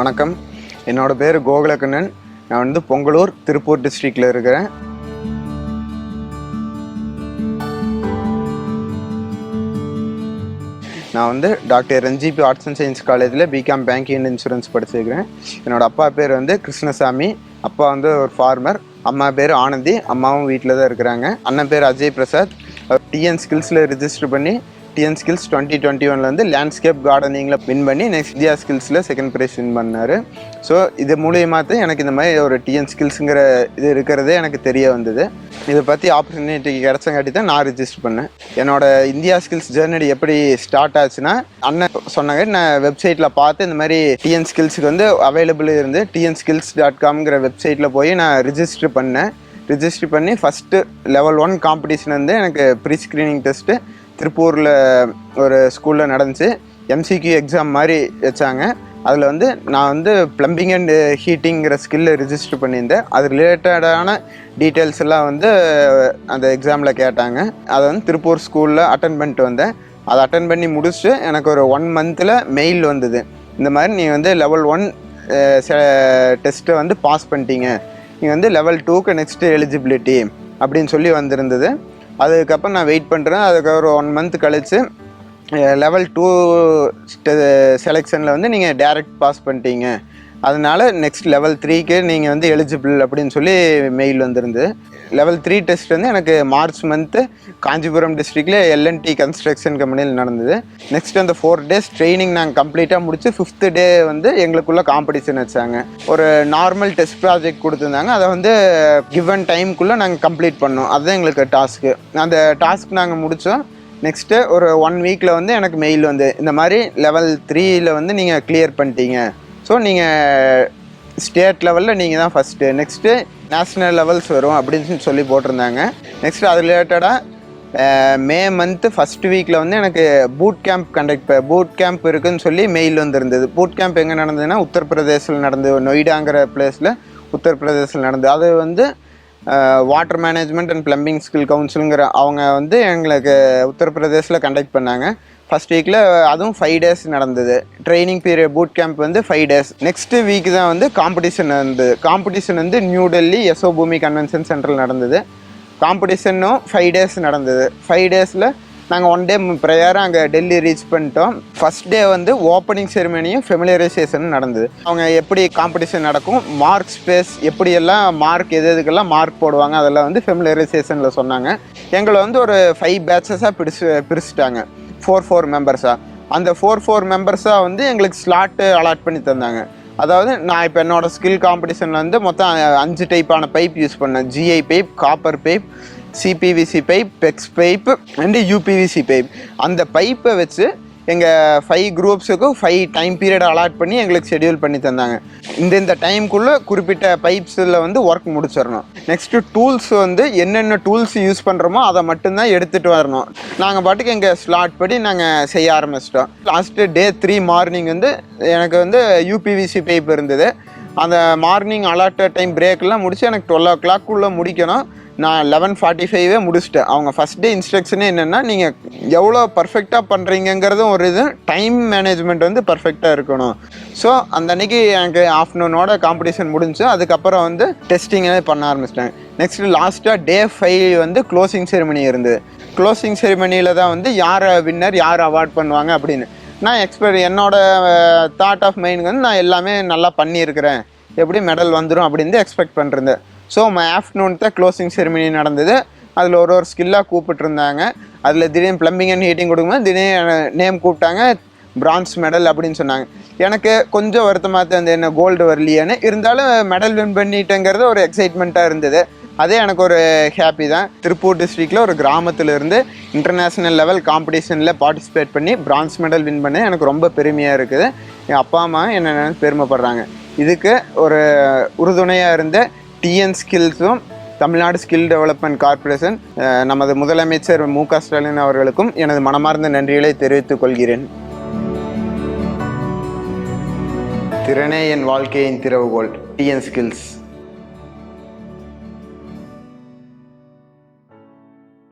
வணக்கம். என்னோட பேர் கோகுலக்கண்ணன். நான் வந்து பொங்கலூர் திருப்பூர் டிஸ்ட்ரிக்டில் இருக்கிறேன். நான் வந்து doctor NGP arts and science காலேஜில் பிகாம் பேங்கிங் அண்ட் இன்சூரன்ஸ் படிச்சிருக்கிறேன். என்னோட அப்பா பேர் வந்து கிருஷ்ணசாமி. அப்பா வந்து ஒரு ஃபார்மர் அம்மா பேர் ஆனந்தி. அம்மாவும் வீட்டில் தான் இருக்கிறாங்க. அண்ணன் பேர் அஜய் பிரசாத். டிஎன் ஸ்கில்ஸில் ரிஜிஸ்டர் பண்ணி டிஎன் ஸ்கில்ஸ் டுவெண்ட்டி டுவெண்ட்டி ஒன்லேருந்து லேண்ட்ஸ்கேப் கார்டனிங்கில் வின் பண்ணி நெக்ஸ்ட் இந்தியா ஸ்கில்ஸில் செகண்ட் ப்ரைஸ் வின் பண்ணார். ஸோ இது மூலியமாக தான் எனக்கு இந்த மாதிரி ஒரு டிஎன் ஸ்கில்ஸுங்கிற இது இருக்கிறதே எனக்கு தெரிய வந்தது. இதை பற்றி ஆப்பர்ச்சுனிட்டி கிடச்சங்காட்டி தான் நான் ரிஜிஸ்டர் பண்ணேன். என்னோட இந்தியா ஸ்கில்ஸ் ஜேர்னடி எப்படி ஸ்டார்ட் ஆச்சுன்னா அண்ணன் சொன்னாங்க நான் வெப்சைட்டில் பார்த்து இந்த மாதிரி டிஎன் ஸ்கில்ஸுக்கு வந்து அவைலபிள் இருந்து டிஎன் ஸ்கில்ஸ் டாட் காம்ங்கிற வெப்சைட்டில் போய் நான் ரிஜிஸ்டர் பண்ணேன். ரிஜிஸ்டர் பண்ணி ஃபஸ்ட்டு லெவல் ஒன் காம்படிஷன் வந்து எனக்கு ப்ரீ ஸ்க்ரீனிங் டெஸ்ட்டு திருப்பூரில் ஒரு ஸ்கூலில் நடந்துச்சு. எம்சிக்யூ எக்ஸாம் மாதிரி வச்சாங்க. அதில் வந்து நான் வந்து ப்ளம்பிங் அண்ட் ஹீட்டிங்கிற ஸ்கில்லை ரிஜிஸ்டர் பண்ணியிருந்தேன். அது ரிலேட்டடான டீட்டெயில்ஸ் எல்லாம் வந்து அந்த எக்ஸாமில் கேட்டாங்க. அதை வந்து திருப்பூர் ஸ்கூலில் அட்டன் பண்ணிட்டு வந்தேன். அதை அட்டன் பண்ணி முடிச்சுட்டு எனக்கு ஒரு ஒன் மந்தில் மெயில் வந்தது. இந்த மாதிரி நீ வந்து லெவல் ஒன் டெஸ்ட்டை வந்து பாஸ் பண்ணிட்டீங்க. நீங்கள் வந்து லெவல் டூக்கு நெக்ஸ்ட்டு எலிஜிபிலிட்டி அப்படின்னு சொல்லி வந்திருந்தது. அதுக்கப்புறம் நான் வெயிட் பண்ணுறேன் அதுக்கு ஒரு ஒன் மந்த் கழித்து லெவல் டூ செலெக்ஷனில் வந்து நீங்கள் டேரெக்ட் பாஸ் பண்ணிட்டீங்க. அதனால நெக்ஸ்ட் லெவல் த்ரீக்கு நீங்கள் வந்து எலிஜிபிள் அப்படின்னு சொல்லி மெயில் வந்திருந்து லெவல் த்ரீ டெஸ்ட் வந்து எனக்கு மார்ச் மந்த்து காஞ்சிபுரம் டிஸ்ட்ரிக்டில் எல்என்டி கன்ஸ்ட்ரக்ஷன் கம்பெனியில் நடந்தது. நெக்ஸ்ட் அந்த ஃபோர் டேஸ் ட்ரைனிங் நாங்கள் கம்ப்ளீட்டாக முடிச்சு ஃபிஃப்த்து டே வந்து எங்களுக்குள்ள காம்படிஷன் வச்சாங்க. ஒரு நார்மல் டெஸ்ட் ப்ராஜெக்ட் கொடுத்துருந்தாங்க. அதை வந்து கிவன் டைமுக்குள்ளே நாங்கள் கம்ப்ளீட் பண்ணோம். அதுதான் எங்களுக்கு டாஸ்க்கு அந்த டாஸ்க் நாங்கள் முடித்தோம் நெக்ஸ்ட்டு ஒரு ஒன் வீக்கில் வந்து எனக்கு மெயில் வந்து இந்த மாதிரி லெவல் த்ரீயில் வந்து நீங்கள் கிளியர் பண்ணிட்டீங்க. ஸோ நீங்கள் ஸ்டேட் லெவலில் நீங்கள் தான் ஃபஸ்ட்டு நெக்ஸ்ட்டு நேஷ்னல் லெவல்ஸ் வரும் அப்படின்னு சொல்லி போட்டிருந்தாங்க. நெக்ஸ்ட்டு அது ரிலேட்டடாக மே மந்த்து ஃபஸ்ட் வீக்கில் வந்து எனக்கு boot camp conduct boot camp இருக்குதுன்னு சொல்லி மெயில் வந்திருந்தது. பூட் கேம்ப் எங்கே நடந்ததுன்னா உத்தரப்பிரதேசில் நடந்தது. நொய்டாங்கிற பிளேஸில் உத்தரப்பிரதேசில் நடந்தது. அது வந்து water management and plumbing skill கவுன்சிலுங்கிற அவங்க வந்து எங்களுக்கு உத்தரப்பிரதேசில் கண்டக்ட் பண்ணாங்க. ஃபஸ்ட் வீக்கில் அதுவும் ஃபைவ் டேஸ் நடந்தது. ட்ரைனிங் பீரியட் பூட் கேம்ப் வந்து ஃபைவ் டேஸ் நெக்ஸ்ட் வீக் தான் வந்து காம்படிஷன் நடந்தது. காம்படிஷன் வந்து நியூ டெல்லி யசோ பூமி கன்வென்ஷன் சென்டரில் நடந்தது. காம்படிஷனும் ஃபைவ் டேஸ் நடந்தது. ஃபைவ் டேஸில் நாங்கள் ஒன் டே ப்ரேயராக அங்கே டெல்லி ரீச் பண்ணிட்டோம். ஃபஸ்ட் டே வந்து ஓப்பனிங் செரிமனியும் ஃபெமிலியரைசேஷனும் நடந்தது. அவங்க எப்படி காம்படிஷன் நடக்கும் மார்க் ஸ்பேஸ் எப்படியெல்லாம் மார்க் எது எதுக்கெல்லாம் மார்க் போடுவாங்க அதெல்லாம் வந்து ஃபெமிலியரைசேஷனில் சொன்னாங்க. எங்களை வந்து ஒரு ஃபைவ் பேட்சஸாக பிரிச்சு பிரிச்சுட்டாங்க. ஃபோர் ஃபோர் மெம்பர்ஸாக அந்த ஃபோர் ஃபோர் மெம்பர்ஸாக வந்து எங்களுக்கு ஸ்லாட்டு அலாட் பண்ணி தந்தாங்க. அதாவது நான் இப்போ என்னோட ஸ்கில் காம்படிஷனில் வந்து மொத்தம் அஞ்சு டைப்பான பைப் யூஸ் பண்ணேன். GI pipe copper pipe CPVC pipe PEX pipe and UPVC pipe அந்த பைப்பை வச்சு எங்கள் ஃபைவ் குரூப்ஸுக்கும் ஃபைவ் டைம் பீரியட் அலாட் பண்ணி எங்களுக்கு ஷெடியூல் பண்ணி தந்தாங்க. இந்த இந்த குறிப்பிட்ட பைப்ஸில் வந்து ஒர்க் முடிச்சிடணும். நெக்ஸ்ட்டு டூல்ஸ் வந்து என்னென்ன டூல்ஸ் யூஸ் பண்ணுறோமோ அதை மட்டும்தான் எடுத்துகிட்டு வரணும். நாங்கள் பாட்டுக்கு எங்கள் ஸ்லாட் படி நாங்கள் செய்ய ஆரம்பிச்சிட்டோம். லாஸ்ட்டு டே த்ரீ மார்னிங் வந்து எனக்கு வந்து யூபிவிசி பைப் இருந்தது. அந்த மார்னிங் அலாட்டட் டைம் பிரேக்லாம் முடிச்சு எனக்கு டுவெல் ஓ கிளாக்குள்ளே முடிக்கணும். நான் லெவன் ஃபார்ட்டி ஃபைவே முடிச்சுட்டேன். அவங்க ஃபஸ்ட் டே இன்ஸ்ட்ரக்ஷனே என்னென்னா நீங்கள் எவ்வளோ பர்ஃபெக்டாக பண்ணுறீங்கிறதும் ஒரு இது டைம் மேனேஜ்மெண்ட் வந்து பர்ஃபெக்டாக இருக்கணும். ஸோ அந்த அன்னைக்கு எனக்கு ஆஃப்டர்நூனோட காம்படிஷன் முடிஞ்சு அதுக்கப்புறம் வந்து டெஸ்டிங்கே பண்ண ஆரம்பிச்சிட்டேன். நெக்ஸ்ட் லாஸ்ட்டாக டே ஃபைவ் வந்து க்ளோசிங் செரிமனி இருந்தது. க்ளோசிங் செரிமனியில் தான் வந்து யார் வின்னர் யார் அவார்ட் பண்ணுவாங்க அப்படின்னு. நான் எக்ஸ்பெக்ட் என்னோட தாட் ஆஃப் மைண்டுக்கு வந்து நான் எல்லாமே நல்லா பண்ணியிருக்கிறேன். எப்படி மெடல் வந்துடும் அப்படின்னு எக்ஸ்பெக்ட் பண்ணிருந்தேன். ஸோ மை ஆஃப்டர்நூன் தான் க்ளோசிங் செரிமனி நடந்தது. அதில் ஒரு ஒரு ஸ்கில்லாக கூப்பிட்டுருந்தாங்க. அதில் திடீர்னு ப்ளம்பிங் அண்ட் ஹீட்டிங் கொடுக்கும்போது திடீர்னு நேம் கூப்பிட்டாங்க. பிரான்ஸ் மெடல் அப்படின்னு சொன்னாங்க. எனக்கு கொஞ்சம் வருத்தமாக தான் என்ன கோல்டு வரலையேன்னு. இருந்தாலும் மெடல் வின் பண்ணிட்டேங்கிறது ஒரு எக்ஸைட்மெண்ட்டாக இருந்தது. அதே எனக்கு ஒரு ஹாப்பி தான். திருப்பூர் டிஸ்ட்ரிக்டில் ஒரு கிராமத்தில் இருந்து இன்டர்நேஷ்னல் லெவல் காம்படிஷனில் பார்ட்டிசிபேட் பண்ணி பிரான்ஸ் மெடல் வின் பண்ண எனக்கு ரொம்ப பெருமையாக இருக்குது. என் அப்பா அம்மா என்ன பெருமைப்படுறாங்க. இதுக்கு ஒரு உறுதுணையாக இருந்த டிஎன் ஸ்கில்ஸும் தமிழ்நாடு ஸ்கில் டெவலப்மெண்ட் கார்ப்பரேஷன் நமது முதலமைச்சர் மு க ஸ்டாலின் அவர்களுக்கும் எனது மனமார்ந்த நன்றிகளை தெரிவித்துக் கொள்கிறேன். திறனே என் வாழ்க்கையின் திறவுகோல் டிஎன் ஸ்கில்ஸ்